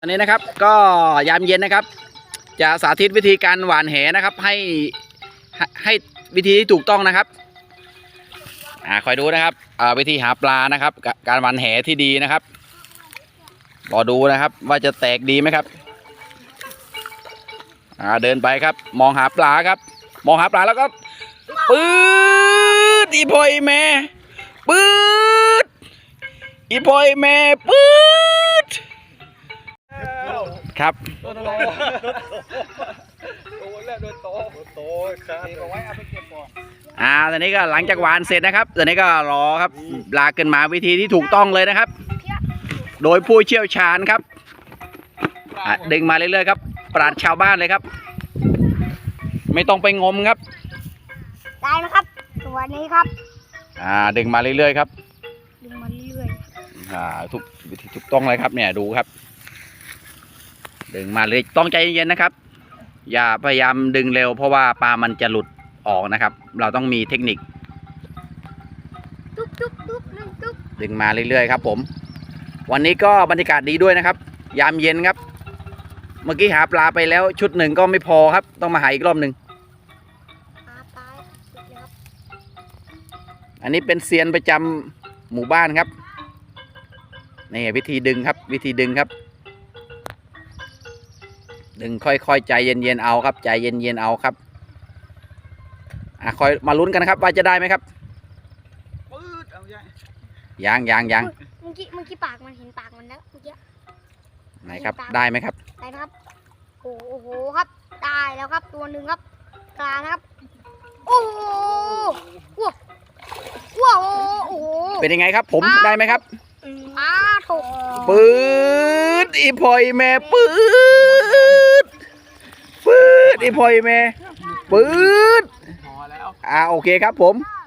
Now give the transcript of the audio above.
อันนี้นะครับก็ยามเย็นนะครับ จะสาธิตวิธีการหวานแหนะครับ ให้ให้วิธีที่ถูกต้องนะครับอ่าคอยดูนะครับอ่าวิธีหาปลานะครับกะการหวานแหที่ดีนะครับรอดูนะครับว่าจะแตกดีไหมครับอ่าเดินไปครับ มองหาปลาครับ มองหาปลาแล้วก็ปื๊ดอีพอยแม่ปื๊ดอีพอยแม่ปื๊ด ครับ โดนโตโดนแล้วโดนโตโดนโตครับเอาไว้เอาไปเก็บก่อนอ่าตอนนี้ก็หลังจากหวานเสร็จนะครับตอนนี้ก็รอครับลากขึ้นมาวิธีที่ถูกต้องเลยนะครับ โดยผู้เชี่ยวชาญครับอะดึงมาเรื่อยๆครับ ปราดชาวบ้านเลยครับ ไม่ต้องไปงมครับได้นะครับ ตัวนี้ครับ อ่าดึงมาเรื่อยๆครับ ดึงมาเรื่อยอ่าทุกวิธีถูกต้องเลยครับเนี่ยดูครับ ดึงมาเลยต้องใจเย็นๆนะครับ อย่าพยายามดึงเร็ว เพราะว่าปลามันจะหลุดออกนะครับ เราต้องมีเทคนิคๆตุ๊บตุ๊บตุ๊บหนึ่งตุ๊บดึงมาเรื่อยๆครับ ผม วันนี้ก็บรรยากาศดีด้วยนะครับ ยามเย็นครับ เมื่อกี้หาปลาไปแล้วชุดหนึ่งก็ไม่พอครับ ต้องมาหาอีกรอบหนึ่งปลาตายตุ๊บเลยครับอันนี้เป็นเซียนประจำหมู่บ้านครับนี่วิธีดึงครับ วิธีดึงครับ ดึงค่อยๆใจเย็นๆเอาครับ ใจเย็นๆเอาครับอะคอยมาลุ้นกันนะครับ ว่าจะได้ไหมครับปื๊ดเอาใหญ่ยังยังยังเมื่อกี้เมื่อกี้ปากมันเห็นปากมันแล้วเมื่อกี้ไหนครับ ได้ไหมครับได้นะครับโอ้โหครับได้แล้วครับ ตัวหนึ่งครับปลานะครับ โอ้โหว้าวว้าวโอ้โหเป็นยังไงครับ ผมได้ไหมครับปลาถกปื๊ดอีพอยแม่ปื๊ด ปื๊ดอีพอยแม่ปื๊ดพอแล้วอ่าโอเคครับผมปลา